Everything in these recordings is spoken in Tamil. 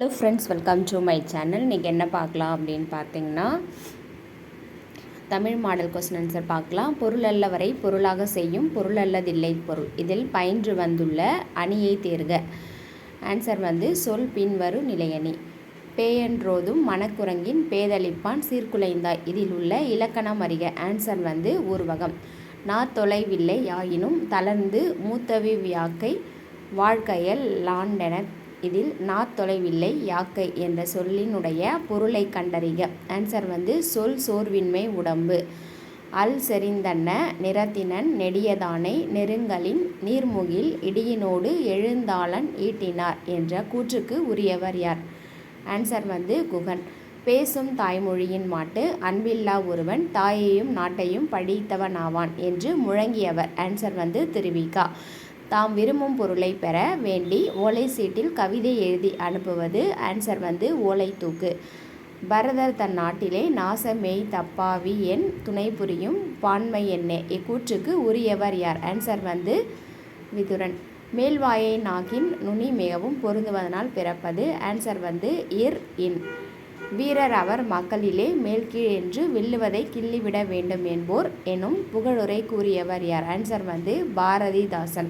Hello friends welcome to my channel இன்றைக்கி என்ன பார்க்கலாம் அப்படின்னு பார்த்தீங்கன்னா தமிழ் மாடல் கொஸ்டின் ஆன்சர் பார்க்கலாம். பொருள் அல்லவரை பொருளாக செய்யும் பொருள் அல்லதில்லை பொருள். இதில் பயின்று வந்துள்ள அணியை தேர்க. ஆன்சர் வந்து சொல் பின்வரும் நிலையணி பேயன்றோதும் மனக்குரங்கின் பேதளிப்பான் சீர்குலைந்தாய். இதில் உள்ள இலக்கணம் அறிக. ஆன்சர் வந்து ஊர்வகம். நா தொலைவில்லை யாயினும் தளர்ந்து மூத்தவி வியாக்கை வாழ்க்கையல் லாண்டென இதில் நா தொலைவில்லை யாக்கை என்ற சொல்லினுடைய பொருளை கண்டறிக. ஆன்சர் வந்து சொல் சோர்வின்மை உடம்பு. அல் செறிந்தன்ன நிறத்தினன் நெடியதானை நெருங்கலின் நீர்முகில் இடியினோடு எழுந்தாளன் ஈட்டினார் என்ற கூற்றுக்கு உரியவர் யார்? ஆன்சர் வந்து குகன். பேசும் தாய்மொழியின் மாட்டு அன்பில்லா ஒருவன் தாயையும் நாட்டையும் படித்தவனாவான் என்று முழங்கியவர். ஆன்சர் வந்து திருவிகா. தாம் விரும்பும் பொருளை பெற வேண்டி ஓலை சீட்டில் கவிதை எழுதி அனுப்புவது. ஆன்சர் வந்து ஓலை தூக்கு. பரதர் தன் நாட்டிலே நாசமெய் தப்பாவி என் துணை புரியும் பான்மை என்னே. இக்கூற்றுக்கு உரியவர் யார்? ஆன்சர் வந்து விதுரன். மேல்வாயை நாக்கின் நுனி மிகவும் பொருந்துவதனால் பிறப்பது. ஆன்சர் வந்து இர் இன். வீரர் அவர் மக்களிலே மேல்கீழ் என்று வெல்லுவதை கிள்ளிவிட வேண்டும் என்போர் எனும் புகழுரை கூறியவர் யார்? ஆன்சர் வந்து பாரதிதாசன்.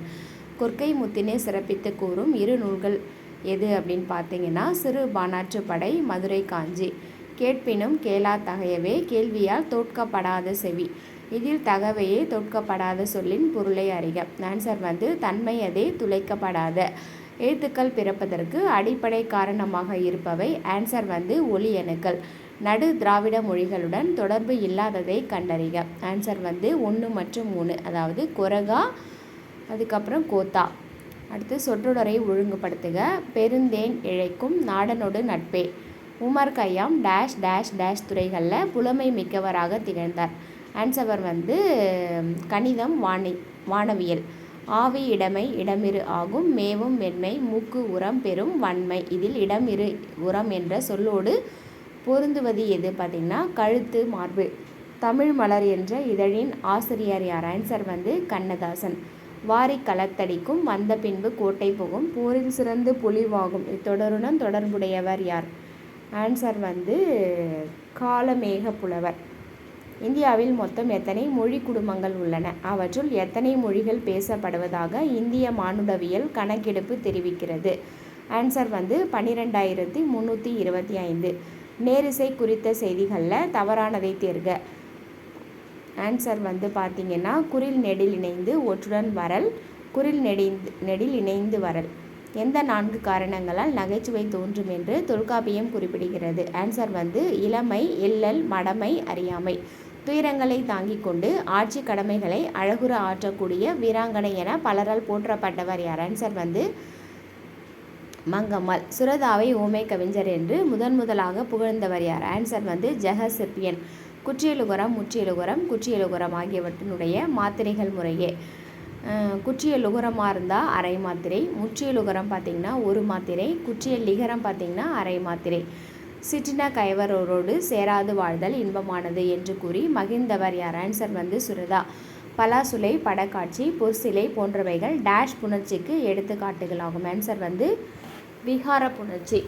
கொற்கை முத்தினை சிறப்பித்து கூறும் இரு நூல்கள் எது அப்படின்னு பார்த்தீங்கன்னா சிறு பானாற்று படை மதுரை காஞ்சி. கேட்பினும் கேளா தகையவே கேள்வியால் தோற்கப்படாத செவி. இதில் தகவையே தோற்கப்படாத சொல்லின் பொருளை அறிக. ஆன்சர் வந்து தன்மையதே துளைக்கப்படாத. எழுத்துக்கள் பிறப்பதற்கு அடிப்படை காரணமாக இருப்பவை ஆன்சர் வந்து ஒலி அணுக்கள் நடு திராவிட மொழிகளுடன் தொடர்பு இல்லாததை கண்டறிக. ஆன்சர் வந்து ஒன்று மற்றும் மூணு அதாவது கொரகா அதுக்கப்புறம் கோத்தா. அடுத்து சொற்றொடரை ஒழுங்குபடுத்துக. பெருந்தேன் இழைக்கும் நாடனோடு நட்பே. Omar Khayyam dash dash dash துறைகளில் புலமை மிக்கவராக திகழ்ந்தார். ஆன்சவர் வந்து கணிதம் வானி வானவியல். ஆவி இடமை இடமிரு ஆகும். மேவும் மென்மை மூக்கு உரம் பெறும் வன்மை. இதில் இடமிரு உரம் என்ற சொல்லோடு பொருந்துவது எது பார்த்திங்கன்னா கழுத்து மார்பு. தமிழ் மலர் என்ற இதழின் ஆசிரியர் யார் ஆன்சர் வந்து கண்ணதாசன். வாரி களத்தடிக்கும் வந்த பின்பு கோட்டை போகும் போரில் சிறந்து பொலிவாகும் இத்தொடருடன் தொடர்புடையவர் யார்? ஆன்சர் வந்து காலமேக புலவர். இந்தியாவில் மொத்தம் எத்தனை மொழி குடும்பங்கள் உள்ளன? அவற்றுள் எத்தனை மொழிகள் பேசப்படுவதாக இந்திய மானுடவியல் கணக்கெடுப்பு தெரிவிக்கிறது. ஆன்சர் வந்து பன்னிரெண்டாயிரத்தி முந்நூற்றி இருபத்தி ஐந்து நேரிசை குறித்த செய்திகளில் தவறானதை தேர்க. ஆன்சர் வந்து பார்த்திங்கன்னா குரில் நெடில் இணைந்து ஒற்றுடன் வரல் குரில் நெடிந்து நெடில் இணைந்து வரல். எந்த நான்கு காரணங்களால் நகைச்சுவை தோன்றும் என்று தொல்காப்பியம் குறிப்பிடுகிறது? ஆன்சர் வந்து இளமை இல்லல் மடமை அறியாமை. துயரங்களை தாங்கிக் கொண்டு ஆட்சி கடமைகளை அழகுற ஆற்றக்கூடிய வீராங்கனை என பலரால் போற்றப்பட்டவர் யார்? வந்து மங்கம்மாள். சுரதாவை ஓமை கவிஞர் என்று முதன் முதலாக புகழ்ந்தவர் யார்? ஆன்சர் வந்து ஜெக சிற்பியன் குற்றியலுகரம் முற்றியலுகரம் குற்றியலுகரம் ஆகியவற்றினுடைய மாத்திரைகள் முறையே. குற்றிய லுகரமாக இருந்தால் அரை மாத்திரை முற்றியலுகரம் பார்த்திங்கன்னா ஒரு மாத்திரை குற்றிய லிகரம் பார்த்திங்கன்னா அரை மாத்திரை. சிற்றின கைவரோடு சேராது வாழ்தல் இன்பமானது என்று கூறி மகிழ்ந்தவர் யார்? ஆன்சர் வந்து சுரதா. பலாசுலை படக்காட்சி பொற்சிலை போன்றவைகள் டேஷ் புணர்ச்சிக்கு எடுத்துக்காட்டுகளாகும். ஆன்சர் வந்து விகார புணர்ச்சி.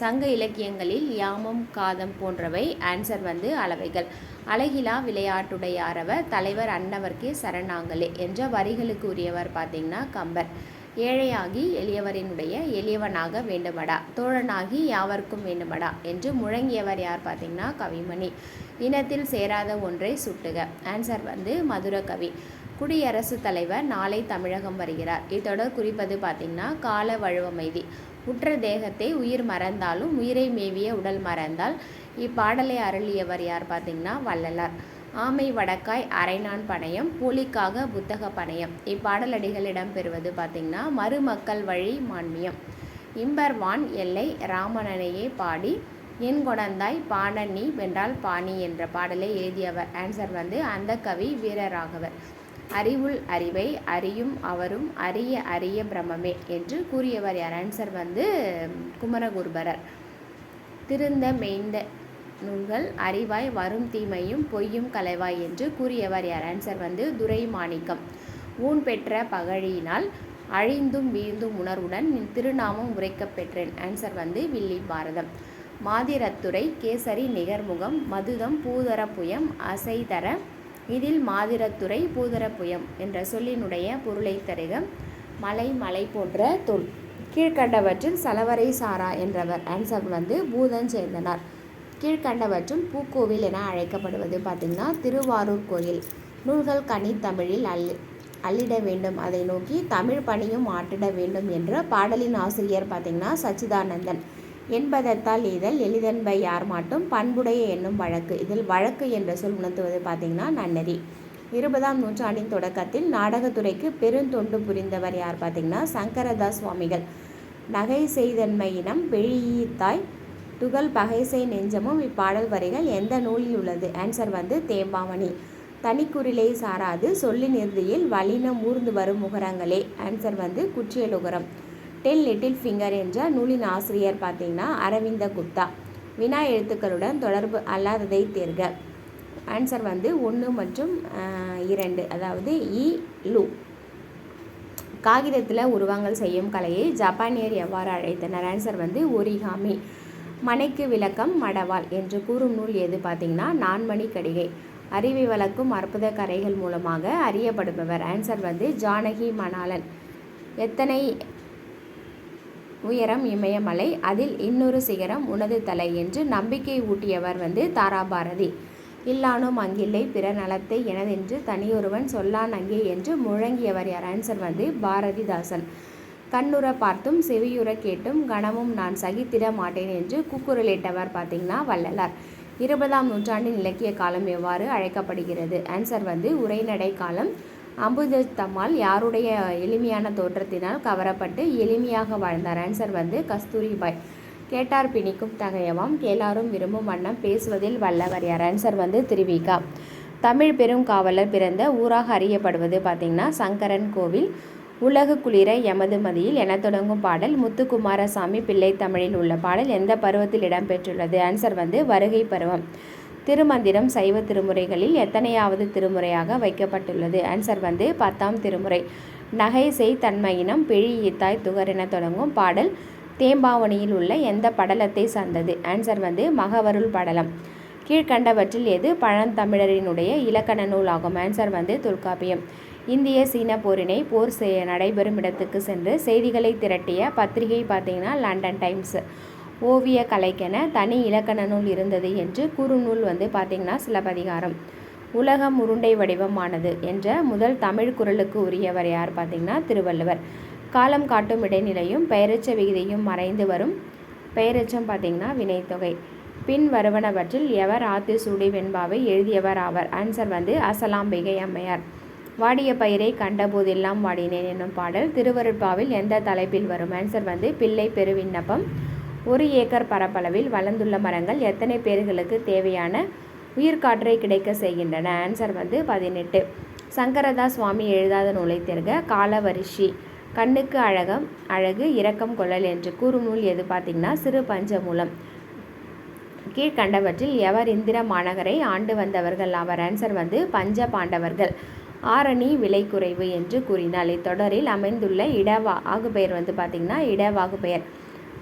சங்க இலக்கியங்களில் யாமம் காதம் போன்றவை ஆன்சர் வந்து அளவைகள். அழகிலா விளையாட்டுடையாரவர் தலைவர் அன்னவர்க்கே சரணாங்கலே என்ற வரிகளுக்கு உரியவர் பார்த்திங்கன்னா கம்பர். ஏழையாகி எளியவரினுடைய எளியவனாக வேண்டுமடா. தோழனாகி யாவர்க்கும் வேண்டுமடா என்று முழங்கியவர் யார் பார்த்தீங்கன்னா கவிமணி. இனத்தில் சேராத ஒன்றை சுட்டுக. ஆன்சர் வந்து மதுர கவி குடியரசுத் தலைவர் நாளை தமிழகம் வருகிறார். இத்தொடர் குறிப்பது பார்த்திங்கன்னா கால வழுவமைதி. உற்ற தேகத்தை உயிர் மறந்தாலும் உயிரை மேவிய உடல் மறந்தால் இப்பாடலை அருளியவர் யார் பார்த்திங்கன்னா வள்ளலார். ஆமை வடக்காய் அரைநான் பணையம் போலிக்காக புத்தக பணையம். இப்பாடலடிகள் இடம்பெறுவது பார்த்திங்கன்னா மருமக்கள் வழி மான்மியம் இம்பர்வான் எல்லை ராமணனையே பாடி என் கொணந்தாய் பாணனி வென்றால் பாணி என்ற பாடலை எழுதியவர். ஆன்சர் வந்து அந்த கவி வீரராகவர். அறிவுள் அறிவை அறியும் அவரும் அரிய அரிய பிரமமே என்று கூறியவர் யார்? ஆன்சர் வந்து குமரகுருபரர். திருந்த மெய்ந்த நூல்கள் அறிவாய் வரும் தீமையும் பொய்யும் கலைவாய் என்று கூறியவர் யார்? ஆன்சர் வந்து துரை மாணிக்கம் ஊன் பெற்ற பகழியினால் அழிந்தும் வீழ்ந்தும் உணர்வுடன் திருநாமம் உரைக்கப் பெற்றேன். ஆன்சர் வந்து வில்லி பாரதம் மாதிரத்துறை கேசரி நிகர்முகம் மதுதம் பூதர புயம் அசைதர இதில் மாதிரத்துறை பூதர புயம் என்ற சொல்லினுடைய பொருளை தருக மலை மலை போன்ற தொல். கீழ்கண்டவற்றில் சலவரை சாரா என்றவர். ஆன்சர் வந்து பூதன் சேர்ந்தனர். கீழ்கண்டவற்றுள் பூக்கோவில் என அழைக்கப்படுவது பார்த்திங்கன்னா திருவாரூர் கோயில். நூல்கள் கனி தமிழில் அள்ளி அள்ளிட வேண்டும். அதை நோக்கி தமிழ் பணியும் ஆட்டிட வேண்டும் என்ற பாடலின் ஆசிரியர் பார்த்திங்கன்னா சச்சிதானந்தன். என்பதத்தால் இதழ் எளிதன்பை யார் மாட்டும் பண்புடைய என்னும் வழக்கு இதில் வழக்கு என்ற சொல் உணர்த்துவது பார்த்திங்கன்னா நன்னதி. இருபதாம் நூற்றாண்டின் தொடக்கத்தில் நாடகத்துறைக்கு பெருந்தொண்டு புரிந்தவர் யார் பார்த்திங்கன்னா சங்கரதாஸ் சுவாமிகள். நகை செய்தன்மையினம் வெளியீத்தாய் துகள் பகைசை நெஞ்சமும் இப்பாடல் வரிகள் எந்த நூலில் உள்ளது? ஆன்சர் வந்து தேம்பாவணி தனிக்குறிலை சாராது சொல்லின் இறுதியில் வலினம் ஊர்ந்து வரும் முகரங்களே. ஆன்சர் வந்து குற்றியலுகரம். டென் லிட்டில் ஃபிங்கர் என்ற நூலின் ஆசிரியர் பார்த்தீங்கன்னா அரவிந்த குப்தா. வினா எழுத்துக்களுடன் தொடர்பு அல்லாததை தேர்க. ஆன்சர் வந்து ஒன்று மற்றும் இரண்டு. அதாவது இ லு. காகிதத்தில் உருவங்கள் செய்யும் கலையை ஜப்பானியர் எவ்வாறு அழைத்தனர்? ஆன்சர் வந்து ஒரிகாமி. மனைக்கு விளக்கம் மடவாள் என்று கூறும் நூல் எது பார்த்தீங்கன்னா நான்மணி கடிகை. அறிவை வளர்க்கும் அற்புத கரைகள் மூலமாக அறியப்படுபவர். ஆன்சர் வந்து ஜானகி மணாலன் எத்தனை உயரம் இமயமலை அதில் இன்னொரு சிகரம் உனது தலை என்று நம்பிக்கை ஊட்டியவர் வந்து தாராபாரதி. இல்லானும் அங்கில்லை பிற நலத்தை எனதென்று தனியொருவன் சொல்லான் அங்கே என்று முழங்கியவர் யார்? ஆன்சர் வந்து பாரதிதாசன். கண்ணுற பார்த்தும் செவியுற கேட்டும் கணமும் நான் சகித்திட மாட்டேன் என்று கூக்குரலிட்டவர் பார்த்தீங்கன்னா வள்ளலார். இருபதாம் நூற்றாண்டின் இலக்கிய காலம் எவ்வாறு அழைக்கப்படுகிறது? ஆன்சர் வந்து உரைநடை காலம். அம்புஜத்தம்மாள் யாருடைய எளிமையான தோற்றத்தினால் கவரப்பட்டு எளிமையாக வாழ்ந்தார்? ஆன்சர் வந்து கஸ்தூரிபாய். கேட்டார் பிணிக்கும் தகையவாம் கேளாரும் விரும்பும் வண்ணம் பேசுவதில் வல்லவர் யார்? ஆன்சர் வந்து திருவிகா. தமிழ் பெரும் காவலர் பிறந்த ஊராக அறியப்படுவது பார்த்திங்கன்னா சங்கரன் கோவில். உலகு குளிர எமது மதியில் என தொடங்கும் பாடல் முத்துக்குமாரசாமி பிள்ளை தமிழில் உள்ள பாடல் எந்த பருவத்தில் இடம்பெற்றுள்ளது? ஆன்சர் வந்து வருகை பருவம். திருமந்திரம் சைவ திருமுறைகளில் எத்தனையாவது திருமுறையாக வைக்கப்பட்டுள்ளது? ஆன்சர் வந்து பத்தாம் திருமுறை. நகை செய் தன்மையினம் பிழி ஈத்தாய் துகர் என தொடங்கும் பாடல் தேம்பாவணியில் உள்ள எந்த படலத்தை சார்ந்தது? ஆன்சர் வந்து மகவருள் படலம். கீழ்கண்டவற்றில் எது பழந்தமிழரினுடைய இலக்கண நூல் ஆகும் ஆன்சர் வந்து தொல்காப்பியம். இந்திய சீன போரினை போர் செய்ய நடைபெறும் இடத்துக்கு சென்று செய்திகளை திரட்டிய பத்திரிகை பார்த்தீங்கன்னா லண்டன் டைம்ஸ் ஓவிய கலைக்கென தனி இலக்கண நூல் இருந்தது என்று கூறும் நூல் வந்து பார்த்திங்கன்னா சிலப்பதிகாரம். உலகம் உருண்டை வடிவமானது என்ற முதல் தமிழ் குரலுக்கு உரியவர் யார் பார்த்திங்கன்னா திருவள்ளுவர். காலம் காட்டும் இடைநிலையும் பெயரச்ச விகிதியும் மறைந்து வரும் பெயரச்சம் பார்த்திங்கன்னா வினைத்தொகை. பின் வருவனவற்றில் எவர் ஆத்து சூடி வெண்பாவை எழுதியவர் ஆவர். ஆன்சர் வந்து அசலாம்பிகை அம்மையார். வாடிய பயிரை கண்டபோதெல்லாம் வாடினேன் என்னும் பாடல். திருவருட்பாவில் எந்த தலைப்பில் வரும்? ஆன்சர் வந்து பிள்ளை பெருவிண்ணப்பம். ஒரு ஏக்கர் பரப்பளவில் வளர்ந்துள்ள மரங்கள் எத்தனை பேர்களுக்கு தேவையான உயிர்காற்றை கிடைக்க செய்கின்றன? ஆன்சர் வந்து பதினெட்டு. சங்கரதாஸ் சுவாமி எழுதாத நூலை தேர்க. காலவரிஷி. கண்ணுக்கு அழகம் அழகு இரக்கம் கொள்ளல் என்று கூறும் நூல் எது பார்த்திங்கன்னா சிறு பஞ்சமூலம். கீழ்கண்டவற்றில் எவர் இந்திர மாநகரை ஆண்டு வந்தவர்கள் அவர் ஆன்சர் வந்து பஞ்ச பாண்டவர்கள். ஆரணி விலை குறைவு என்று கூறினார் இத்தொடரில் அமைந்துள்ள இடவா ஆகுபெயர் வந்து பார்த்திங்கன்னா இடவாகு பெயர்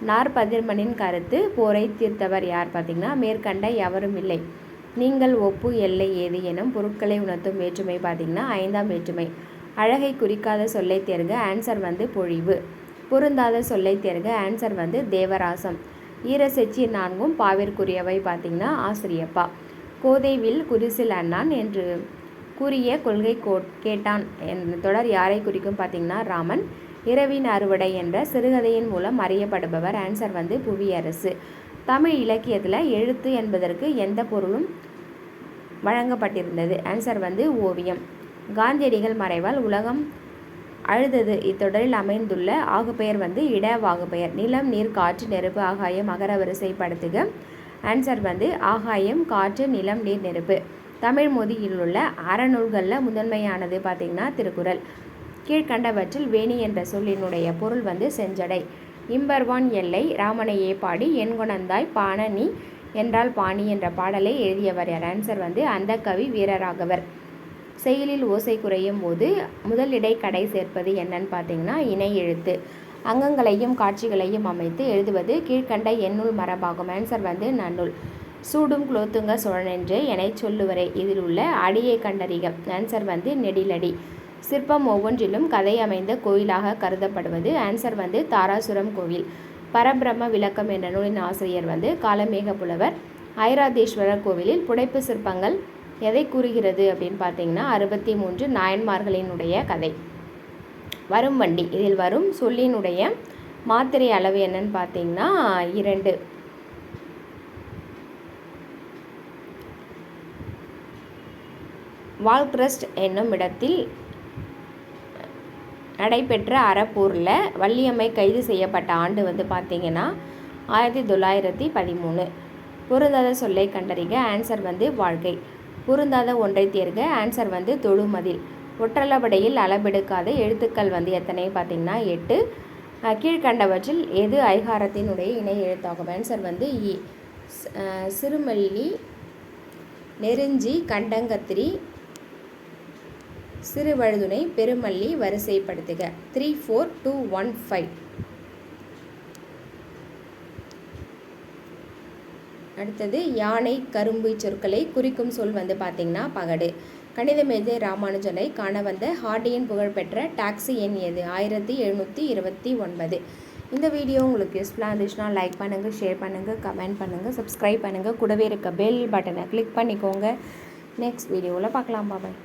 நாற்பதிர்மனின் கருத்து போரை தீர்த்தவர் யார் பார்த்திங்கன்னா மேற்கண்ட எவரும் இல்லை. நீங்கள் ஒப்பு எல்லை ஏது எனும் பொருட்களை உணர்த்தும் வேற்றுமை பார்த்திங்கன்னா ஐந்தாம் வேற்றுமை. அழகை குறிக்காத சொல்லை தேர்க ஆன்சர் வந்து பொழிவு. பொருந்தாத சொல்லை தேர்க ஆன்சர் வந்து தேவராசம். ஈரசெச்சி நான்கும் பாவிற்குரியவை பார்த்திங்கன்னா ஆசிரியப்பா. கோதைவில் குரிசில் அண்ணான் என்று கூறிய கொள்கை கோ கேட்டான். என்ற தொடர் யாரை குறிக்கும் பார்த்திங்கன்னா ராமன். இரவின் அறுவடை என்ற சிறுகதையின் மூலம் அறியப்படுபவர் ஆன்சர் வந்து புவியரசு. தமிழ் இலக்கியத்தில் எழுத்து என்பதற்கு எந்த பொருளும் வழங்கப்பட்டிருந்தது. ஆன்சர் வந்து ஓவியம். காந்தியடிகள் மறைவால் உலகம் அழுதது. இத்தொடரில் அமைந்துள்ள ஆகுபெயர் வந்து இட வாகுபெயர் நிலம் நீர் காற்று நெருப்பு ஆகாயம் அகர வரிசைப்படுத்துக. ஆன்சர் வந்து ஆகாயம் காற்று நிலம் நீர் நெருப்பு. தமிழ் மொழியில் உள்ள அறநூல்களில் முதன்மையானது பார்த்திங்கன்னா திருக்குறள். கீழ்கண்டவற்றில் வேணி என்ற சொல்லினுடைய பொருள் வந்து செஞ்சடை. இம்பர்வான் எல்லை ராமனையே பாடி என்குணந்தாய் பாணனி என்றால் பாணி என்ற பாடலை எழுதியவர் யார்? ஆன்சர் வந்து அந்த கவி வீரராகவர். செயலில் ஓசை குறையும் போது முதல் கடை சேர்ப்பது என்னன்னு பார்த்தீங்கன்னா இணை எழுத்து. அங்கங்களையும் காட்சிகளையும் அமைத்து எழுதுவது கீழ்கண்ட எண்ணுள் மரபாகும். ஆன்சர் வந்து நன்னூல். சூடும் குலோத்துங்க சோழனென்று என சொல்லுவரே. இதில் உள்ள அடியை கண்டறிக. ஆன்சர் வந்து நெடிலடி. சிற்பம் ஒவ்வொன்றிலும் கதை அமைந்த கோயிலாக கருதப்படுவது ஆன்சர் வந்து தாராசுரம் கோவில் பரபிரம்ம விளக்கம் என்ற நூலின் ஆசிரியர் வந்து காலமேக புலவர் ஐராதேஸ்வரர் கோவிலில் புடைப்பு சிற்பங்கள் எதை கூறுகிறது அப்படின்னு பார்த்தீங்கன்னா அறுபத்தி மூன்று நாயன்மார்களினுடைய கதை. வரும் வண்டி. இதில் வரும் சொல்லினுடைய மாத்திரை அளவு என்னன்னு பார்த்தீங்கன்னா இரண்டு. வால்க்ரஸ்ட் என்னும் இடத்தில் நடைபெற்ற அறப்பூரில் வள்ளியம்மை கைது செய்யப்பட்ட ஆண்டு வந்து பார்த்தீங்கன்னா ஆயிரத்தி தொள்ளாயிரத்தி பதிமூணு. பொருந்தாத சொல்லை கண்டறிக ஆன்சர் வந்து வாழ்க்கை. பொருந்தாத ஒன்றை தேர்க ஆன்சர் வந்து தொழுமதில். ஒற்றளபடையில் அளபெடுக்காத எழுத்துக்கள் வந்து எத்தனை? பார்த்தீங்கன்னா எட்டு. கீழ்கண்டவற்றில் எது ஐகாரத்தினுடைய இணை எழுத்தாகும்? ஆன்சர் வந்து இ. சிறுமல்லி நெருஞ்சி கண்டங்கத்திரி சிறுவழுதுணை பெருமல்லி வரிசைப்படுத்துக. Three four two one five அடுத்தது யானை கரும்பு சொற்களை குறிக்கும் சொல் வந்து பார்த்தீங்கன்னா பகடு. கணித மேதை ராமானுஜனை காண வந்த ஹார்டியன் புகழ்பெற்ற டாக்ஸி எண் எது? ஆயிரத்தி எழுநூற்றி இருபத்தி ஒன்பது. இந்த வீடியோ உங்களுக்கு யூஸ்ஃபுல்லாக இருந்துச்சுன்னா லைக் பண்ணுங்கள் ஷேர் பண்ணுங்கள் கமெண்ட் பண்ணுங்கள் சப்ஸ்கிரைப் பண்ணுங்கள் கூடவே இருக்க பெல் பட்டனை கிளிக் பண்ணிக்கோங்க. நெக்ஸ்ட் வீடியோவில் பார்க்கலாம். பாபாய்